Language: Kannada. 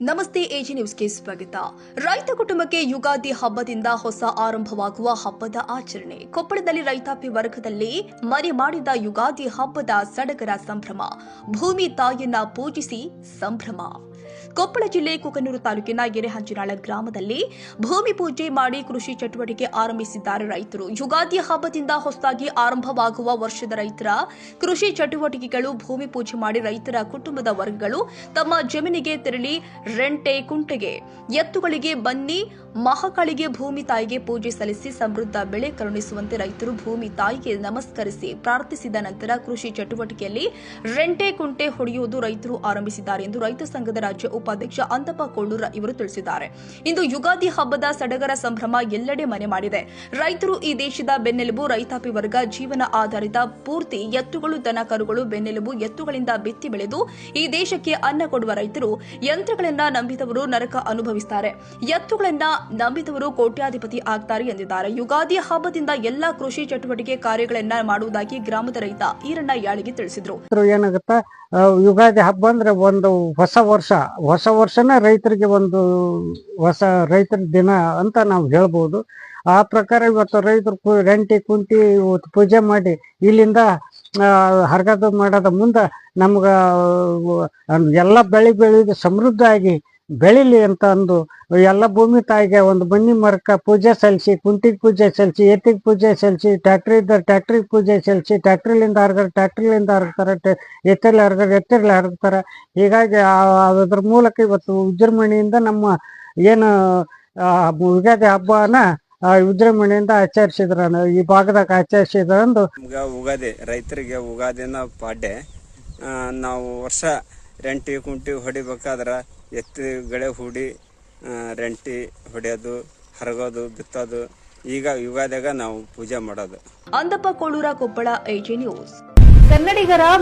ನಮಸ್ತೆ ಎಜಿ ನ್ಯೂಸ್ಗೆ ಸ್ವಾಗತ. ರೈತ ಕುಟುಂಬಕ್ಕೆ ಯುಗಾದಿ ಹಬ್ಬದಿಂದ ಹೊಸ ಆರಂಭವಾಗುವ ಹಬ್ಬದ ಆಚರಣೆ. ಕೊಪ್ಪಳದಲ್ಲಿ ರೈತಾಪಿ ವರ್ಗದಲ್ಲಿ ಮನೆ ಮಾಡಿದ ಯುಗಾದಿ ಹಬ್ಬದ ಸಡಗರ ಸಂಭ್ರಮ. ಭೂಮಿ ತಾಯಿಯನ್ನ ಪೂಜಿಸಿ ಸಂಭ್ರಮ. ಕೊಪ್ಪಳ ಜಿಲ್ಲೆ ಕುಕನೂರು ತಾಲೂಕಿನ ಎರೆಹಂಚಿನಾಳ ಗ್ರಾಮದಲ್ಲಿ ಭೂಮಿ ಪೂಜೆ ಮಾಡಿ ಕೃಷಿ ಚಟುವಟಿಕೆ ಆರಂಭಿಸಿದ್ದಾರೆ ರೈತರು. ಯುಗಾದಿ ಹಬ್ಬದಿಂದ ಹೊಸದಾಗಿ ಆರಂಭವಾಗುವ ವರ್ಷದ ರೈತರ ಕೃಷಿ ಚಟುವಟಿಕೆಗಳು, ಭೂಮಿ ಪೂಜೆ ಮಾಡಿ ರೈತರ ಕುಟುಂಬದ ವರ್ಗಗಳು ತಮ್ಮ ಜಮೀನಿಗೆ ತೆರಳಿ, ರೆಂಟೆ, ಕುಂಟೆಗೆ ಎತ್ತುಗಳಿಗೆ ಬನ್ನಿ ಮಹಾಕಾಳಿಗೆ ಭೂಮಿ ತಾಯಿಗೆ ಪೂಜೆ ಸಲ್ಲಿಸಿ ಸಮೃದ್ಧ ಬೆಳೆ ಕರುಣಿಸುವಂತೆ ರೈತರು ಭೂಮಿ ತಾಯಿಗೆ ನಮಸ್ಕರಿಸಿ ಪ್ರಾರ್ಥಿಸಿದ ನಂತರ ಕೃಷಿ ಚಟುವಟಿಕೆಯಲ್ಲಿ ರೆಂಟೆ ಕುಂಟೆ ಹೊಡೆಯುವುದು ರೈತರು ಆರಂಭಿಸಿದ್ದಾರೆ ಎಂದು ರೈತ ಸಂಘದ ರಾಜ್ಯ ಉಪಾಧ್ಯಕ್ಷ ಅಂತಪ್ಪ ಕೊಳ್ಳೂರ ಇವರು ತಿಳಿಸಿದ್ದಾರೆ. ಇಂದು ಯುಗಾದಿ ಹಬ್ಬದ ಸಡಗರ ಸಂಭ್ರಮ ಎಲ್ಲೆಡೆ ಮನೆ ಮಾಡಿದೆ. ರೈತರು ಈ ದೇಶದ ಬೆನ್ನೆಲುಬು, ರೈತಾಪಿ ವರ್ಗ, ಜೀವನ ಆಧಾರಿತ ಪೂರ್ತಿ ಎತ್ತುಗಳು, ದನ ಕರುಗಳು, ಬೆನ್ನೆಲುಬು ಎತ್ತುಗಳಿಂದ ಬಿತ್ತಿ ಬೆಳೆದು ಈ ದೇಶಕ್ಕೆ ಅನ್ನ ಕೊಡುವ ರೈತರು ಯಂತ್ರಗಳನ್ನ ನಂಬಿದವರು ನರಕ ಅನುಭವಿಸುತ್ತಾರೆ ಎತ್ತುಗಳನ್ನ ನಂಬಿದವರು ಕೋಟ್ಯಾಧಿಪತಿ ಆಗ್ತಾರೆ ಎಂದಿದ್ದಾರೆ. ಯುಗಾದಿ ಹಬ್ಬದಿಂದ ಎಲ್ಲಾ ಕೃಷಿ ಚಟುವಟಿಕೆ ಕಾರ್ಯಗಳನ್ನ ಮಾಡುವುದಾಗಿ ಗ್ರಾಮದ ರೈತ ಈರಣ್ಣ ಯಾಳಿಗೆ ತಿಳಿಸಿದ್ರು. ಏನಾಗುತ್ತ? ಯುಗಾದಿ ಹಬ್ಬ ಅಂದ್ರೆ ಒಂದು ಹೊಸ ವರ್ಷ. ಹೊಸ ವರ್ಷನ ರೈತರಿಗೆ ಒಂದು ಹೊಸ ರೈತರ ದಿನ ಅಂತ ನಾವು ಹೇಳ್ಬೋದು. ಆ ಪ್ರಕಾರ ಇವತ್ತು ರೈತರು ರೆಂಟಿ ಇವತ್ತು ಪೂಜೆ ಮಾಡಿ ಇಲ್ಲಿಂದ ಹರ್ಗದ ಮಾಡೋದ ಮುಂದೆ ನಮ್ಗೆ ಎಲ್ಲ ಬೆಳೆ ಬೆಳೆದು ಸಮೃದ್ಧ ಆಗಿ ಬೆಳಿಲಿ ಅಂತ ಅಂದು, ಎಲ್ಲ ಭೂಮಿ ತಾಯಿಗೆ ಒಂದು ಬನ್ನಿ ಮರಕ ಪೂಜೆ ಸಲ್ಲಿಸಿ, ಕುಂಟಿಗೆ ಪೂಜೆ ಸಲ್ಲಿಸಿ ಎತ್ತಿಗೆ ಪೂಜೆ ಸಲ್ಲಿಸಿ, ಟ್ಯಾಕ್ಟ್ರಿ ಇದ್ದರೆ ಟ್ಯಾಕ್ಟ್ರಿಗೆ ಪೂಜೆ ಸಲ್ಲಿಸಿ, ಟ್ಯಾಕ್ಟ್ರಿಲಿಂದ ಹರಗಾರ ಟ್ಯಾಕ್ಟ್ರಿಲಿಂದ ಹರಗ್ತಾರೆ ಎತ್ತಲ್ಲಿ ಹರಿದ್ರೆ ಎತ್ತಲ್ಲಿ ಹರಗ್ತಾರೆ. ಹೀಗಾಗಿ ಅದ್ರ ಮೂಲಕ ಇವತ್ತು ವಿಜೃಂಭಣೆಯಿಂದ ನಮ್ಮ ಏನು ಯುಗಾದಿ ಹಬ್ಬನ ವಿಜೃಂಭಣೆಯಿಂದ ಆಚರಿಸಿದ್ರ ಈ ಭಾಗದಾಗ ಆಚರಿಸಿದ್ರಂದು ಉಗಾದಿ ರೈತರಿಗೆ ಉಗಾದಿನ ಪಾಡ್ಯ. ನಾವು ವರ್ಷ ರೆಂಟಿ ಕುಂಟಿ ಹೊಡಿಬೇಕಾದ್ರೆ ಎತ್ತುಗಳೇ ಹೂಡಿ ರಂಟಿ ಹೊಡೆಯೋದು, ಹರಗೋದು, ಬಿತ್ತೋದು, ಈಗ ಯುಗಾದಿಯಾಗ ನಾವು ಪೂಜೆ ಮಾಡೋದು. Andappa Kolur Koppal, IG news. ಕನ್ನಡಿಗರ